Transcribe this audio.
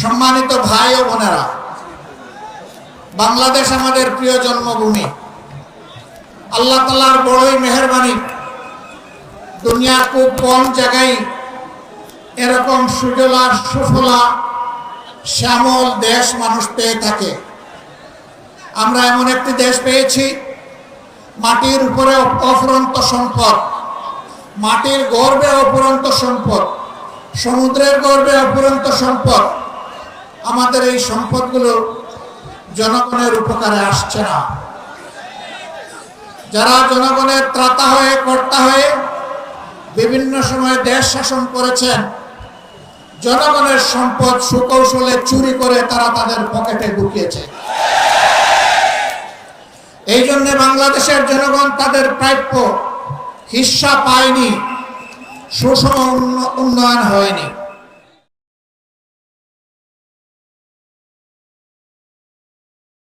সম্মানিত ভাই ও বোনেরা, বাংলাদেশ আমাদের প্রিয় জন্মভূমি। আল্লাহ তালার বড়ই মেহরবানি, দুনিয়া খুব কম জায়গায় এরকম সুজলা, সুফলা, শ্যামল দেশ মানুষ পেয়ে থাকে। আমরা এমন একটি দেশ পেয়েছি, মাটির উপরে অফুরন্ত সম্পদ, মাটির গর্বে অপুরন্ত সম্পদ, সমুদ্রের গর্বে অপুরন্ত সম্পদ আমাদের এই সম্পদগুলো জনগণের উপকারে আসছে না। যারা জনগণের ত্রাতা হয়ে, কর্তা হয়ে বিভিন্ন সময় দেশ শাসন করেছেন, জনগণের সম্পদ সুকৌশলে চুরি করে তারা তাদের পকেটে ঢুকিয়েছে এই জন্য বাংলাদেশের জনগণ তাদের প্রাপ্য হিস্সা পায়নি, সুষম উন্ন- উন্নয়ন হয়নি।